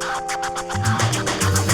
Thank you.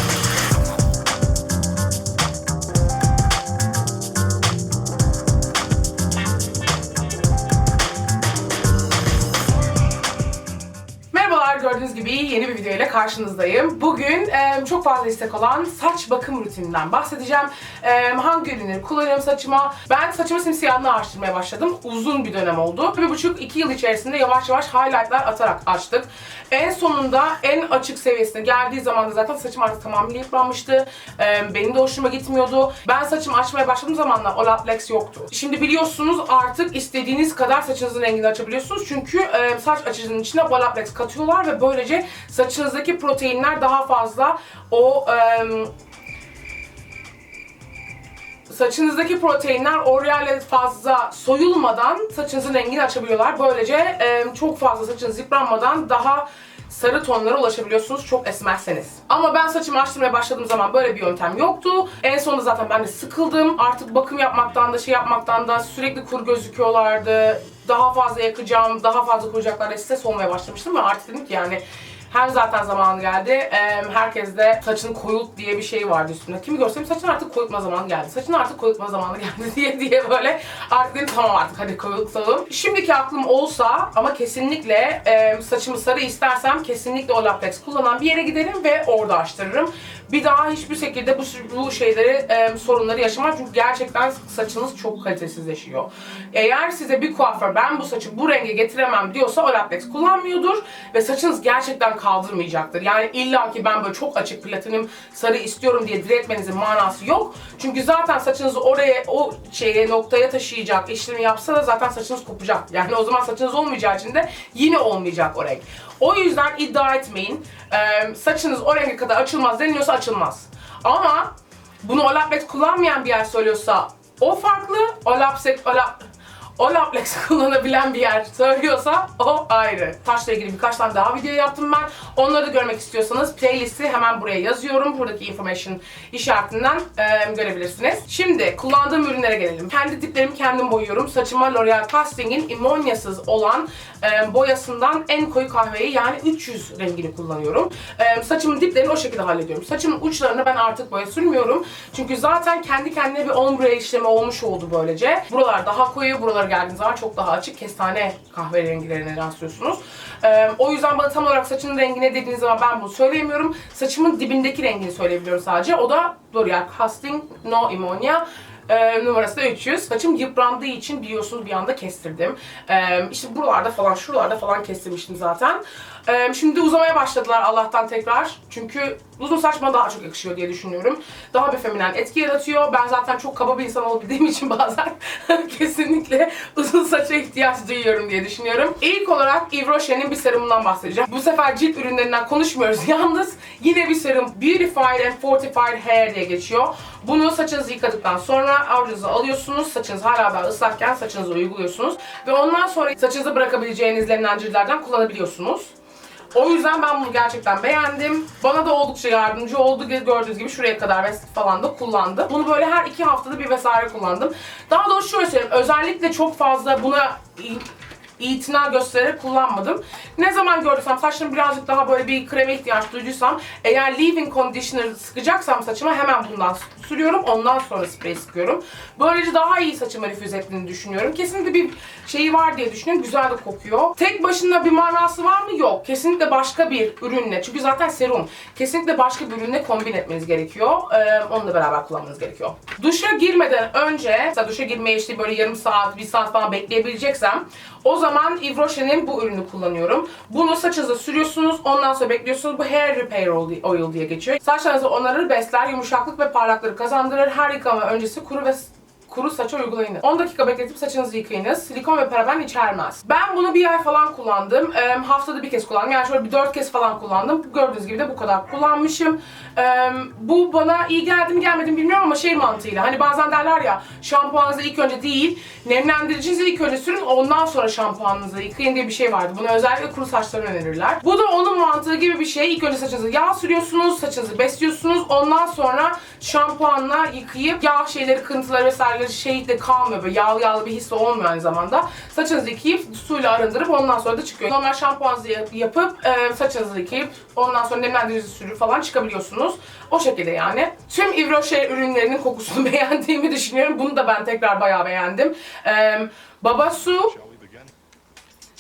Yeni bir video ile karşınızdayım. Bugün e, çok fazla istek olan saç bakım rutininden bahsedeceğim. E, hangi ürünleri kullanıyorum saçıma? Ben saçımı simsiyahını açtırmaya başladım. Uzun bir dönem oldu. Bir buçuk iki yıl içerisinde yavaş yavaş highlightlar atarak açtık. En sonunda en açık seviyesine geldiği zaman da zaten saçım artık tamamıyla yıpranmıştı. E, benim de hoşuma gitmiyordu. Ben saçımı açmaya başladığım zamanlar Olaplex yoktu. Şimdi biliyorsunuz artık istediğiniz kadar saçınızın rengini açabiliyorsunuz. Çünkü e, saç açıcının içine Olaplex katıyorlar ve böylece saçınızdaki proteinler daha fazla o e, saçınızdaki proteinler oraya fazla soyulmadan saçınızın rengini açabiliyorlar. Böylece e, çok fazla saçınız yıpranmadan daha sarı tonlara ulaşabiliyorsunuz çok esmerseniz. Ama ben saçımı açtırmaya başladığım zaman böyle bir yöntem yoktu. En sonunda zaten ben de sıkıldım. Artık bakım yapmaktan da şey yapmaktan da sürekli kur gözüküyorlardı. Daha fazla yakacağım, daha fazla kuracaklar diye olmaya başlamıştım ve artık dedim ki yani hem zaten zamanı geldi. Ee, herkes de saçını koyult diye bir şey vardı üstünde. Kimi görsem saçını artık koyultma zamanı geldi. Saçını artık koyultma zamanı geldi diye diye böyle artık dedim tamam artık hadi koyultalım. Şimdiki aklım olsa ama kesinlikle e, saçımı sarı istersem kesinlikle o latex kullanan bir yere giderim ve orada açtırırım. Bir daha hiçbir şekilde bu, bu şeyleri, e, sorunları yaşamam çünkü gerçekten saçınız çok kalitesizleşiyor. Eğer size bir kuaför ben bu saçı bu renge getiremem diyorsa o latex kullanmıyordur ve saçınız gerçekten kaldırmayacaktır. Yani illa ki ben böyle çok açık platinim sarı istiyorum diye diretmenizin manası yok. Çünkü zaten saçınızı oraya o şeye noktaya taşıyacak işlemi yapsa da zaten saçınız kopacak. Yani o zaman saçınız olmayacağı için de yine olmayacak o renk. O yüzden iddia etmeyin. Ee, saçınız o renge kadar açılmaz deniliyorsa açılmaz. Ama bunu Olaplex kullanmayan bir yer söylüyorsa o farklı. Olaplex, Olap, Olaplex kullanabilen bir yer söylüyorsa o ayrı. Taşla ilgili birkaç tane daha video yaptım ben. Onları da görmek istiyorsanız playlisti hemen buraya yazıyorum. Buradaki information işaretinden e, görebilirsiniz. Şimdi kullandığım ürünlere gelelim. Kendi diplerimi kendim boyuyorum. Saçıma L'Oreal Casting'in imonyasız olan e, boyasından en koyu kahveyi yani 300 rengini kullanıyorum. E, saçımın diplerini o şekilde hallediyorum. Saçımın uçlarına ben artık boya sürmüyorum. Çünkü zaten kendi kendine bir ombre işlemi olmuş oldu böylece. Buralar daha koyu, buralara geldiğiniz zaman çok daha açık kestane kahverengilerine rastlıyorsunuz. E, o yüzden bana tam olarak saçının rengine dediğiniz zaman ben bunu söyleyemiyorum. Saçımın dibindeki rengini söyleyebiliyorum sadece. O da L'Oreal Casting No Imonia. Ee, numarası da 300. Saçım yıprandığı için biliyorsunuz bir anda kestirdim. Ee, işte buralarda falan, şuralarda falan kestirmiştim zaten. Ee, şimdi uzamaya başladılar Allah'tan tekrar. Çünkü uzun saç bana daha çok yakışıyor diye düşünüyorum. Daha bir feminen etki yaratıyor. Ben zaten çok kaba bir insan olabildiğim için bazen kesinlikle uzun saça ihtiyaç duyuyorum diye düşünüyorum. İlk olarak Yves Rocher'in bir serumundan bahsedeceğim. Bu sefer cilt ürünlerinden konuşmuyoruz yalnız. Yine bir serum Beautified and Fortified Hair diye geçiyor. Bunu saçınızı yıkadıktan sonra avucunuza alıyorsunuz. Saçınız hala daha ıslakken saçınıza uyguluyorsunuz. Ve ondan sonra saçınıza bırakabileceğiniz nemlendirilerden kullanabiliyorsunuz. O yüzden ben bunu gerçekten beğendim. Bana da oldukça yardımcı oldu. Gördüğünüz gibi şuraya kadar ve falan da kullandı. Bunu böyle her iki haftada bir vesaire kullandım. Daha doğrusu şöyle söyleyeyim. Özellikle çok fazla buna itina göstererek kullanmadım. Ne zaman gördüysem saçlarım birazcık daha böyle bir kreme ihtiyaç duyduysam eğer leave-in conditioner sıkacaksam saçıma hemen bundan sürüyorum. Ondan sonra sprey sıkıyorum. Böylece daha iyi saçıma nüfuz ettiğini düşünüyorum. Kesinlikle bir şeyi var diye düşünüyorum. Güzel de kokuyor. Tek başına bir manası var mı? Yok. Kesinlikle başka bir ürünle. Çünkü zaten serum. Kesinlikle başka bir ürünle kombin etmeniz gerekiyor. Ee, onunla beraber kullanmanız gerekiyor. Duşa girmeden önce, mesela duşa girmeye işte böyle yarım saat, bir saat falan bekleyebileceksem o zaman Yves Rocher'in bu ürünü kullanıyorum. Bunu saçınıza sürüyorsunuz, ondan sonra bekliyorsunuz. Bu Hair Repair Oil diye geçiyor. Saçlarınızı onarır, besler, yumuşaklık ve parlaklığı kazandırır. Her yıkama öncesi kuru ve kuru saça uygulayınız. 10 dakika bekletip saçınızı yıkayınız. Silikon ve paraben içermez. Ben bunu bir ay falan kullandım. E, haftada bir kez kullandım. Yani şöyle bir 4 kez falan kullandım. Gördüğünüz gibi de bu kadar kullanmışım. E, bu bana iyi geldi mi gelmedi mi bilmiyorum ama şey mantığıyla. Hani bazen derler ya şampuanınızı ilk önce değil nemlendiricinizi ilk önce sürün ondan sonra şampuanınızı yıkayın diye bir şey vardı. Bunu özellikle kuru saçlara önerirler. Bu da onun mantığı gibi bir şey. İlk önce saçınızı yağ sürüyorsunuz, saçınızı besliyorsunuz. Ondan sonra şampuanla yıkayıp yağ şeyleri, kırıntıları vesaireleri böyle şey de kalmıyor. Böyle yağlı yağlı bir his olmuyor aynı zamanda. Saçınızı yıkayıp suyla arındırıp ondan sonra da çıkıyor. Normal şampuanınızı yap- yapıp e, saçınızı yıkayıp ondan sonra nemlendirici sürüp falan çıkabiliyorsunuz. O şekilde yani. Tüm Rocher ürünlerinin kokusunu beğendiğimi düşünüyorum. Bunu da ben tekrar bayağı beğendim. E, Babasu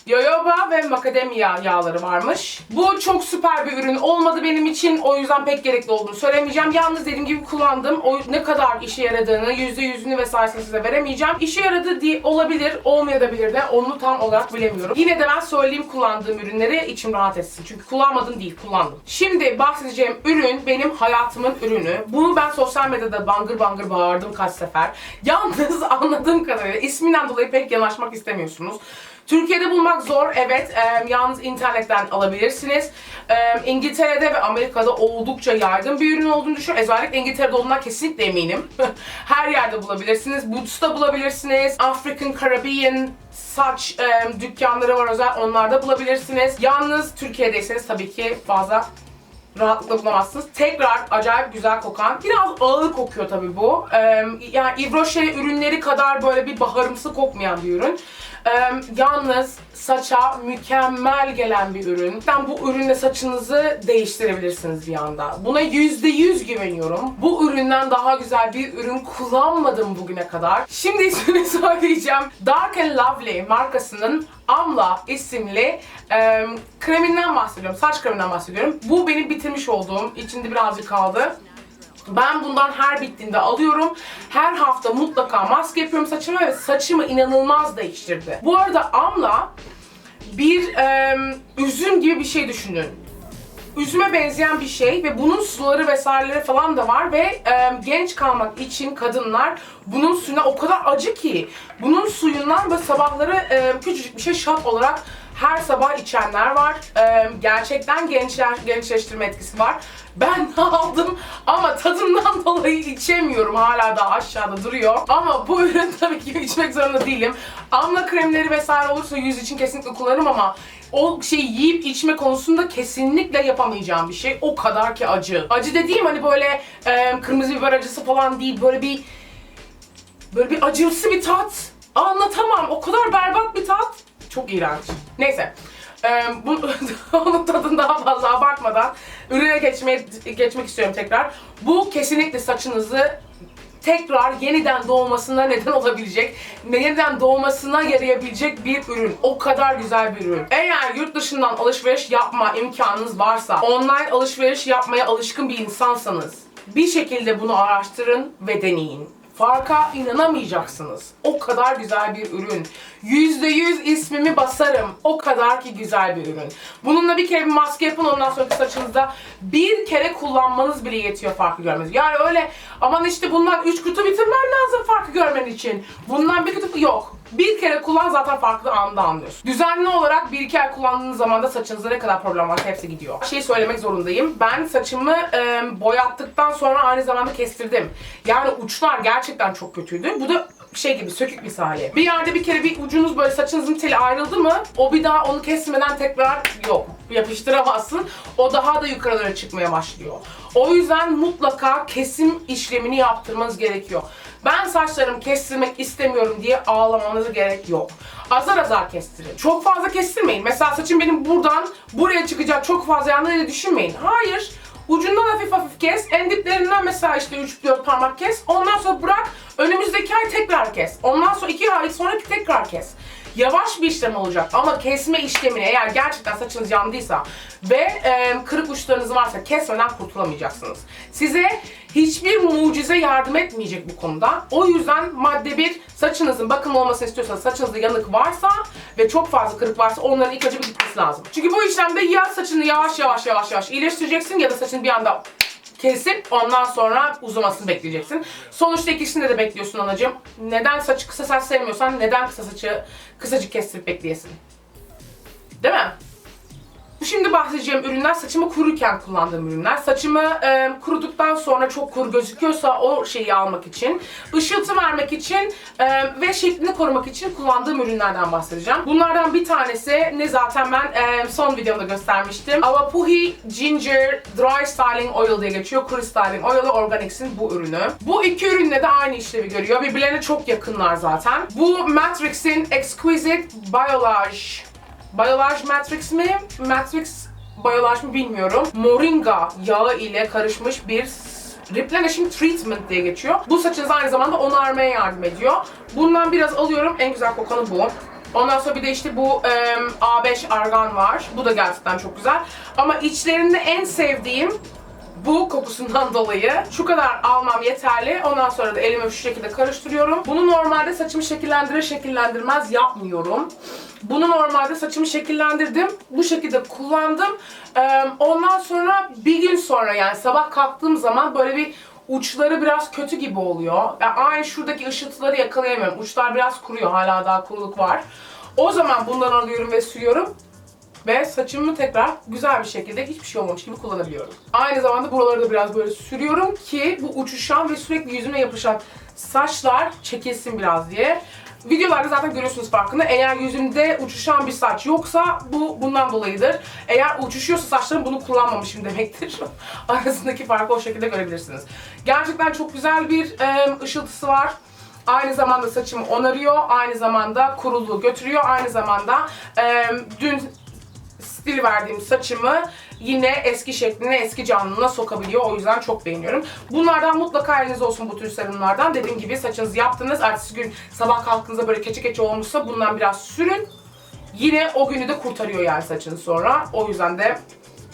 Yoyoba ve macadamia yağları varmış. Bu çok süper bir ürün olmadı benim için. O yüzden pek gerekli olduğunu söylemeyeceğim. Yalnız dediğim gibi kullandım. O ne kadar işe yaradığını, yüzde yüzünü vesairesini size veremeyeceğim. İşe yaradı diye olabilir, olmayabilir de. Onu tam olarak bilemiyorum. Yine de ben söyleyeyim kullandığım ürünleri içim rahat etsin. Çünkü kullanmadım değil, kullandım. Şimdi bahsedeceğim ürün benim hayatımın ürünü. Bunu ben sosyal medyada bangır bangır bağırdım kaç sefer. Yalnız anladığım kadarıyla isminden dolayı pek yanaşmak istemiyorsunuz. Türkiye'de bulmak zor evet Eee, yalnız internetten alabilirsiniz. Eee, İngiltere'de ve Amerika'da oldukça yaygın bir ürün olduğunu düşünüyorum. Özellikle İngiltere'de olduğundan kesinlikle eminim. Her yerde bulabilirsiniz. Boots'ta bulabilirsiniz. African Caribbean saç eee, dükkanları var özel onlarda bulabilirsiniz. Yalnız Türkiye'deyseniz tabii ki fazla rahatlıkla bulamazsınız. Tekrar acayip güzel kokan. Biraz ağır kokuyor tabii bu. Ee, yani Yves Rocher ürünleri kadar böyle bir baharımsı kokmayan bir ürün. Yalnız saça mükemmel gelen bir ürün. Ben bu ürünle saçınızı değiştirebilirsiniz bir anda. Buna %100 güveniyorum. Bu üründen daha güzel bir ürün kullanmadım bugüne kadar. Şimdi ismini söyleyeceğim. Dark and Lovely markasının Amla isimli e, kreminden bahsediyorum. Saç kreminden bahsediyorum. Bu benim bitirmiş olduğum, içinde birazcık kaldı. Ben bundan her bittiğinde alıyorum. Her hafta mutlaka maske yapıyorum saçıma ve saçımı inanılmaz değiştirdi. Bu arada Amla bir e, üzüm gibi bir şey düşünün üzüme benzeyen bir şey ve bunun suları vesaireleri falan da var ve e, genç kalmak için kadınlar bunun suyuna o kadar acı ki bunun suyundan ve sabahları e, küçücük bir şey şat olarak her sabah içenler var. E, gerçekten gençler, gençleştirme etkisi var. Ben de aldım ama tadından dolayı içemiyorum. Hala daha aşağıda duruyor. Ama bu ürün tabii ki içmek zorunda değilim. Amla kremleri vesaire olursa yüz için kesinlikle kullanırım ama o şeyi yiyip içme konusunda kesinlikle yapamayacağım bir şey. O kadar ki acı. Acı dediğim hani böyle e, kırmızı biber acısı falan değil. Böyle bir böyle bir acımsı bir tat. Anlatamam. O kadar. Çok iğrenç. Neyse. Ee, bu, onun tadını daha fazla abartmadan ürüne geçmeye, geçmek istiyorum tekrar. Bu kesinlikle saçınızı tekrar yeniden doğmasına neden olabilecek, yeniden doğmasına yarayabilecek bir ürün. O kadar güzel bir ürün. Eğer yurt dışından alışveriş yapma imkanınız varsa, online alışveriş yapmaya alışkın bir insansanız, bir şekilde bunu araştırın ve deneyin. Farka inanamayacaksınız. O kadar güzel bir ürün. %100 ismimi basarım. O kadar ki güzel bir ürün. Bununla bir kere bir maske yapın ondan sonra saçınızda bir kere kullanmanız bile yetiyor farkı görmeniz. Yani öyle aman işte bundan 3 kutu bitirmen lazım farkı görmen için. Bundan bir kutu yok. Bir kere kullan zaten farklı anda anlıyorsun. Düzenli olarak bir iki ay kullandığınız zaman da saçınızda ne kadar problem varsa hepsi gidiyor. Şey söylemek zorundayım. Ben saçımı e, boyattıktan sonra aynı zamanda kestirdim. Yani uçlar gerçekten çok kötüydü. Bu da şey gibi sökük misali. Bir yerde bir kere bir ucunuz böyle saçınızın teli ayrıldı mı o bir daha onu kesmeden tekrar yok. Yapıştıramazsın. O daha da yukarılara çıkmaya başlıyor. O yüzden mutlaka kesim işlemini yaptırmanız gerekiyor. Ben saçlarımı kestirmek istemiyorum diye ağlamanıza gerek yok. Azar azar kestirin. Çok fazla kestirmeyin. Mesela saçım benim buradan buraya çıkacak çok fazla öyle düşünmeyin. Hayır. Ucundan hafif hafif kes. En diplerinden mesela işte 3-4 parmak kes. Ondan sonra bırak. Önümüzdeki ay tekrar kes. Ondan sonra 2 ay sonra tekrar kes. Yavaş bir işlem olacak ama kesme işlemini eğer gerçekten saçınız yandıysa ve e, kırık uçlarınız varsa kesmeden kurtulamayacaksınız. Size hiçbir mucize yardım etmeyecek bu konuda. O yüzden madde bir saçınızın bakım olmasını istiyorsanız saçınızda yanık varsa ve çok fazla kırık varsa onların ilk önce bir gitmesi lazım. Çünkü bu işlemde ya saçını yavaş yavaş yavaş yavaş iyileştireceksin ya da saçını bir anda kesip ondan sonra uzamasını bekleyeceksin. Sonuçta ikisinde de bekliyorsun anacığım. Neden saçı kısa saç sevmiyorsan neden kısa saçı kısacık kestirip bekleyesin? Değil mi? Şimdi bahsedeceğim ürünler saçımı kururken kullandığım ürünler. Saçımı e, kuruduktan sonra çok kuru gözüküyorsa o şeyi almak için, ışıltı vermek için e, ve şeklini korumak için kullandığım ürünlerden bahsedeceğim. Bunlardan bir tanesi ne zaten ben e, son videomda göstermiştim. Avapuhi Ginger Dry Styling Oil diye geçiyor. Kuru Styling Oil'ı Organics'in bu ürünü. Bu iki ürünle de aynı işlevi görüyor. Birbirlerine çok yakınlar zaten. Bu Matrix'in Exquisite Biolage Biolage Matrix mi? Matrix Biolage mı bilmiyorum. Moringa yağı ile karışmış bir Replenishing Treatment diye geçiyor. Bu saçınızı aynı zamanda onarmaya yardım ediyor. Bundan biraz alıyorum. En güzel kokanı bu. Ondan sonra bir de işte bu em, A5 argan var. Bu da gerçekten çok güzel. Ama içlerinde en sevdiğim bu kokusundan dolayı şu kadar almam yeterli. Ondan sonra da elime şu şekilde karıştırıyorum. Bunu normalde saçımı şekillendirir şekillendirmez yapmıyorum. Bunu normalde saçımı şekillendirdim. Bu şekilde kullandım. Ondan sonra bir gün sonra yani sabah kalktığım zaman böyle bir uçları biraz kötü gibi oluyor. Yani aynı şuradaki ışıltıları yakalayamıyorum. Uçlar biraz kuruyor. Hala daha kuruluk var. O zaman bundan alıyorum ve sürüyorum ve saçımı tekrar güzel bir şekilde hiçbir şey olmamış gibi kullanabiliyorum. Aynı zamanda buraları da biraz böyle sürüyorum ki bu uçuşan ve sürekli yüzüme yapışan saçlar çekilsin biraz diye. Videolarda zaten görüyorsunuz farkını. Eğer yüzümde uçuşan bir saç yoksa bu bundan dolayıdır. Eğer uçuşuyorsa saçlarım bunu kullanmamışım demektir. Arasındaki farkı o şekilde görebilirsiniz. Gerçekten çok güzel bir e, ışıltısı var. Aynı zamanda saçımı onarıyor, aynı zamanda kuruluğu götürüyor, aynı zamanda e, dün stil verdiğim saçımı yine eski şekline, eski canlılığına sokabiliyor. O yüzden çok beğeniyorum. Bunlardan mutlaka eliniz olsun bu tür serumlardan. Dediğim gibi saçınızı yaptınız. Ertesi gün sabah kalktığınızda böyle keçe keçe olmuşsa bundan biraz sürün. Yine o günü de kurtarıyor yani saçını sonra. O yüzden de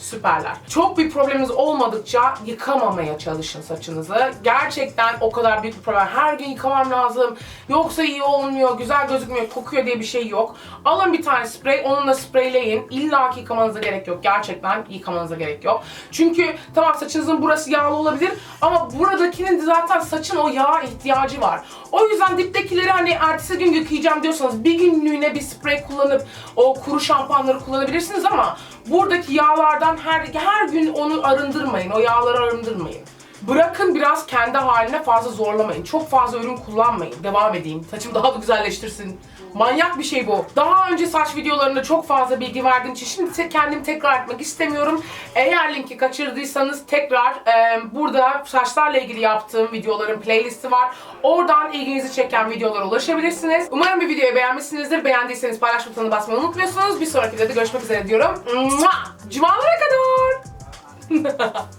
süperler. Çok bir probleminiz olmadıkça yıkamamaya çalışın saçınızı. Gerçekten o kadar büyük bir problem. Her gün yıkamam lazım. Yoksa iyi olmuyor, güzel gözükmüyor, kokuyor diye bir şey yok. Alın bir tane sprey, onunla spreyleyin. İlla yıkamanıza gerek yok. Gerçekten yıkamanıza gerek yok. Çünkü tamam saçınızın burası yağlı olabilir ama buradakinin zaten saçın o yağa ihtiyacı var. O yüzden diptekileri hani ertesi gün yıkayacağım diyorsanız bir günlüğüne bir sprey kullanıp o kuru şampuanları kullanabilirsiniz ama buradaki yağlardan her her gün onu arındırmayın. O yağları arındırmayın. Bırakın biraz kendi haline fazla zorlamayın. Çok fazla ürün kullanmayın. Devam edeyim. Saçım daha da güzelleştirsin. Manyak bir şey bu. Daha önce saç videolarında çok fazla bilgi verdiğim için şimdi kendimi tekrar etmek istemiyorum. Eğer linki kaçırdıysanız tekrar e, burada saçlarla ilgili yaptığım videoların playlisti var. Oradan ilginizi çeken videolara ulaşabilirsiniz. Umarım bir videoyu beğenmişsinizdir. Beğendiyseniz paylaş butonuna basmayı unutmuyorsunuz. Bir sonraki videoda görüşmek üzere diyorum. Mua! Cumalara kadar.